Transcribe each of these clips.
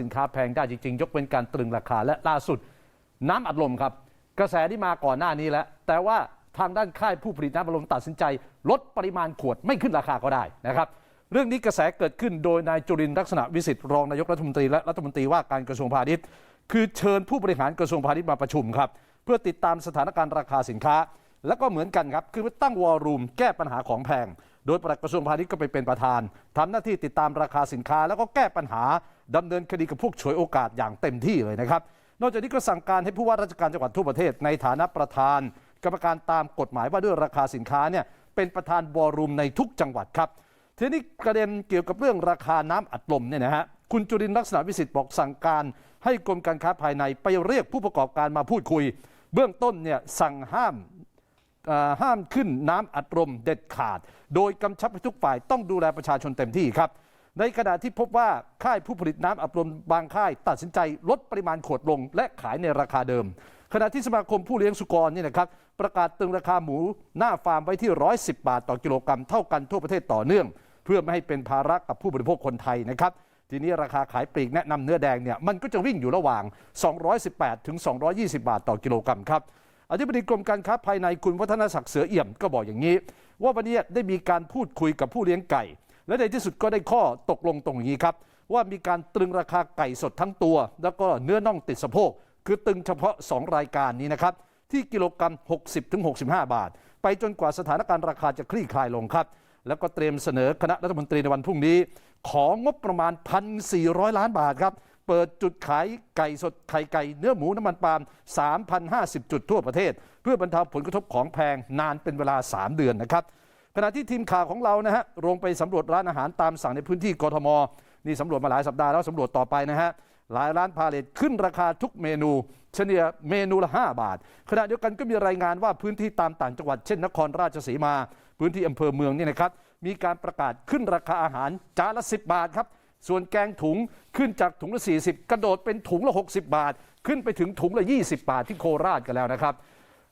สินค้าแพงได้จริงๆ ยกเว้นการตรึงราคาและล่าสุด น้ำอัดลมครับ กระแสที่มาก่อนหน้านี้แล้ว แต่ว่าทางด้านค่ายผู้ผลิตน้ำอัดลมตัดสินใจ ลดปริมาณขวดไม่ขึ้นราคาก็ได้นะครับเรื่องนี้กระแสเกิดขึ้นโดยนายจุรินลักษณะวิสิทธิ์รองนายกรัฐมนตรีและรัฐมนตรีว่าการกระทรวงพาณิชย์ คือเชิญผู้บริหารกระทรวงพาณิชย์มาประชุมครับเพื่อติดตามสถานการณ์ราคาสินค้า แล้วก็เหมือนกันครับคือตั้งวอลลุ่มแก้ปัญหาของแพง โดยปลัดกระทรวงพาณิชย์ก็ไปเป็นประธานทำหน้าที่ติดตามราคาสินค้า แล้วก็แก้ปัญหา ดำเนินคดีกับพวกฉวยโอกาสอย่างเต็มที่เลยนะครับ นอกจากนี้ก็สั่งการให้ผู้ว่าราชการจังหวัดทั่วประเทศ ในฐานะประธาน กรรมการตามกฎหมายว่าด้วยราคาสินค้าเนี่ยเป็นประธานวอลลุ่มในทุกจังหวัดครับทีนี้ประเด็นเกี่ยวกับเรื่องราคาน้ำอัดลมเนี่ยนะฮะคุณจุรินลักษณะวิสิทธิ์บอกสั่งการ ให้กรมการค้าภายในไปเรียกผู้ประกอบการมาพูดคุย เบื้องต้นเนี่ยสั่งห้ามห้ามขึ้นน้ำอัดลมเด็ดขาด โดยกำชับให้ทุกฝ่ายต้องดูแลประชาชนเต็มที่ครับ ในขณะที่พบว่าค่ายผู้ผลิตน้ำอัดลมบางค่าย ตัดสินใจลดปริมาณขวดลง และขายในราคาเดิม ขณะที่สมาคมผู้เลี้ยงสุกรเนี่ยนะครับประกาศตึงราคาหมูหน้าฟาร์มไว้ที่ 110 บาทต่อกิโลกรัมเท่ากันทั่วประเทศต่อเนื่อง เพื่อไม่ให้เป็นภาระกับผู้บริโภคคนไทยนะครับทีนี้ราคาขายปลีกแนะนำเนื้อแดงเนี่ยมันก็จะวิ่งอยู่ระหว่าง 218 ถึง 220 บาทต่อกิโลกรัมครับอธิบดีกรมการค้าภายในคุณวัฒนศักดิ์เสือเอี่ยมก็บอกอย่างนี้ ว่าวันนี้ได้มีการพูดคุยกับผู้เลี้ยงไก่ และในที่สุดก็ได้ข้อตกลงตรงนี้ครับ ว่ามีการตรึงราคาไก่สดทั้งตัว แล้วก็เนื้อน่องติดสะโพกคือตึงเฉพาะ 2 รายการนี้นะครับ ที่กิโลกรัม 60ถึง65 บาท ไปจนกว่าสถานการณ์ราคาจะคลี่คลายลงครับ แล้วก็เตรียมเสนอคณะรัฐมนตรีในวันพรุ่งนี้ ของงบประมาณ 1,400 ล้านบาทครับเปิดจุดขายไก่สดไข่ไก่เนื้อหมูน้ำมันปาล์ม3,050 จุดทั่วประเทศ เพื่อบรรเทาผลกระทบของแพงนานเป็นเวลา 3 เดือนนะครับ ขณะที่ทีมข่าวของเรานะฮะลงไปสำรวจร้านอาหารตามสั่งในพื้นที่กทม นี่สำรวจมาหลายสัปดาห์แล้วสำรวจต่อไปนะฮะหลายร้านพาเลทขึ้นราคาทุกเมนู เฉลี่ยเมนูละ 5 บาท ขณะเดียวกันก็มีรายงานว่าพื้นที่ตามต่างจังหวัดเช่นนครราชสีมา พื้นที่อำเภอเมืองเนี่ยนะครับมีการประกาศขึ้นราคาอาหารจานละ 10 บาทครับส่วนแกงถุงขึ้นจากถุงละ 40 กระโดดเป็นถุงละ 60 บาท ขึ้นไปถึงถุงละ 20 บาทที่โคราชกันแล้วนะครับ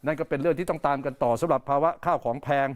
นั่นก็เป็นเรื่องที่ต้องตามกันต่อสำหรับภาวะข้าวของแพง